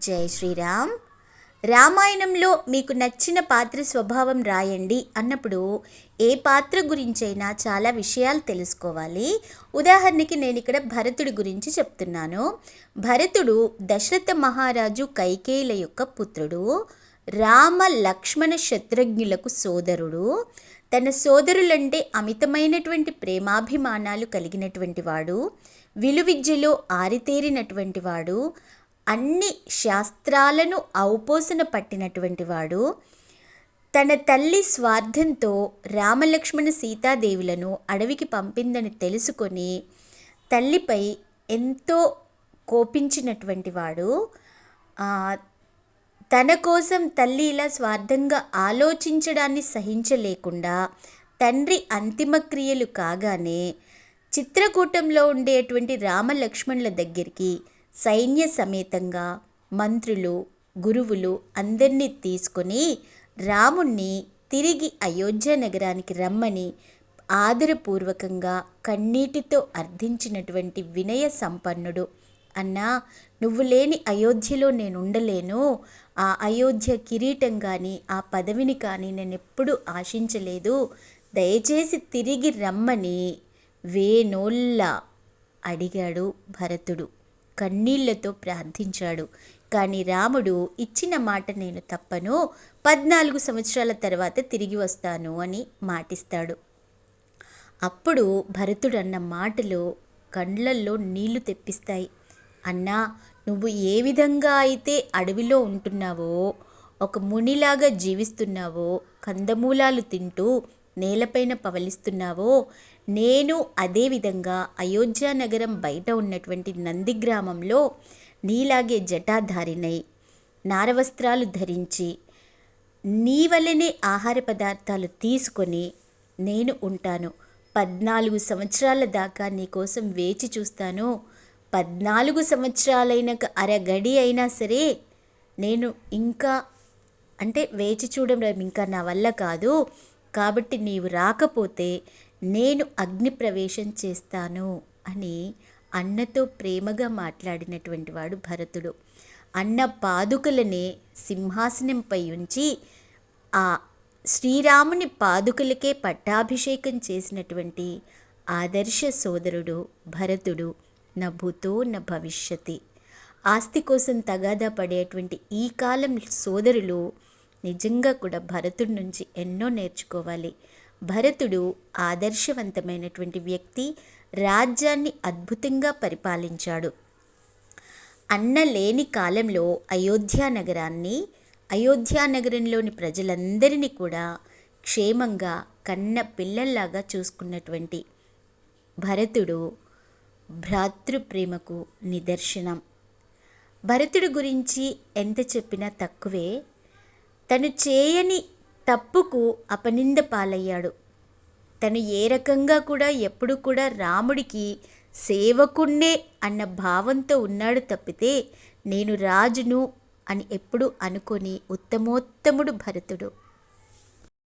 జై శ్రీరామ్. రామాయణంలో మీకు నచ్చిన పాత్ర స్వభావం రాయండి అన్నప్పుడు ఏ పాత్ర గురించైనా చాలా విషయాలు తెలుసుకోవాలి. ఉదాహరణకి నేను ఇక్కడ భరతుడి గురించి చెప్తున్నాను. భరతుడు దశరథ మహారాజు కైకేయుల యొక్క పుత్రుడు. రామ లక్ష్మణ శత్రుఘ్నులకు సోదరుడు. తన సోదరులంటే అమితమైనటువంటి ప్రేమాభిమానాలు కలిగినటువంటి వాడు. విలువిద్యలో ఆరితేరినటువంటి వాడు. అన్ని శాస్త్రాలను ఔపోసన పట్టినటువంటి వాడు. తన తల్లి స్వార్థంతో రామలక్ష్మణ సీతాదేవులను అడవికి పంపిందని తెలుసుకొని తల్లిపై ఎంతో కోపించినటువంటి వాడు. తన కోసం తల్లి ఇలా స్వార్థంగా ఆలోచించడాన్ని సహించలేకుండా తండ్రి అంతిమ క్రియలు కాగానే చిత్రకూటంలో ఉండేటువంటి రామలక్ష్మణుల దగ్గరికి సైన్య సమేతంగా మంత్రులు గురువులు అందరినీ తీసుకొని రాముణ్ణి తిరిగి అయోధ్య నగరానికి రమ్మని ఆదరపూర్వకంగా కన్నీటితో అర్థించినటువంటి వినయ సంపన్నుడు. అన్నా నువ్వు లేని అయోధ్యలో నేను ఉండలేను ఆ అయోధ్య కిరీటం కానీ ఆ పదవిని కానీ నేను ఎప్పుడూ ఆశించలేదు. దయచేసి తిరిగి రమ్మని వేనోళ్ళ అడిగాడు భరతుడు. కన్నీళ్ళతో ప్రార్థించాడు. కానీ రాముడు ఇచ్చిన మాట నేను తప్పను పద్నాలుగు సంవత్సరాల తర్వాత తిరిగి వస్తాను అని మాటిస్తాడు. అప్పుడు భరతుడు అన్న మాటలు కండ్లల్లో నీళ్ళు తెప్పిస్తాయి. అన్నా నువ్వు ఏ విధంగా అయితే అడవిలో ఉంటున్నావో ఒక మునిలాగా జీవిస్తున్నావో కందమూలాలు తింటూ నేలపైన పవలిస్తున్నావో నేను అదేవిధంగా అయోధ్య నగరం బయట ఉన్నటువంటి నంది గ్రామంలో నీలాగే జటాధారినై నారవస్త్రాలు ధరించి నీ వలనే ఆహార పదార్థాలు తీసుకొని నేను ఉంటాను. పద్నాలుగు సంవత్సరాల దాకా నీ కోసం వేచి చూస్తాను. పద్నాలుగు సంవత్సరాలైనాక అరగడి అయినా సరే నేను ఇంకా అంటే వేచి చూడడం ఇంకా నా వల్ల కాదు. కాబట్టి నీవు రాకపోతే నేను అగ్నిప్రవేశం చేస్తాను అని అన్నతో ప్రేమగా మాట్లాడినటువంటి వాడు భరతుడు. అన్న పాదుకలనే సింహాసనంపై ఉంచి ఆ శ్రీరాముని పాదుకలకే పట్టాభిషేకం చేసినటువంటి ఆదర్శ సోదరుడు భరతుడు నా భూతో నా భవిష్యతి ఆస్తి కోసం తగాదా పడేటువంటి ఈ కాలం సోదరులు నిజంగా కూడా భరతుడి నుంచి ఎన్నో నేర్చుకోవాలి. భరతుడు ఆదర్శవంతమైనటువంటి వ్యక్తి రాజ్యాన్ని అద్భుతంగా పరిపాలించాడు. అన్న లేని కాలంలో అయోధ్య నగరాన్ని అయోధ్య నగరంలోని ప్రజలందరినీ కూడా క్షేమంగా కన్న పిల్లల్లాగా చూసుకున్నటువంటి భరతుడు భ్రాతృప్రేమకు నిదర్శనం. భరతుడి గురించి ఎంత చెప్పినా తక్కువే తను చేయని తప్పుకు అపనింద పాలయ్యాడు తను ఏ రకంగా కూడా ఎప్పుడు కూడా రాముడికి సేవకుణ్ణే అన్న భావంతో ఉన్నాడు తప్పితే నేను రాజును అని ఎప్పుడు అనుకొని ఉత్తమోత్తముడు భరతుడు.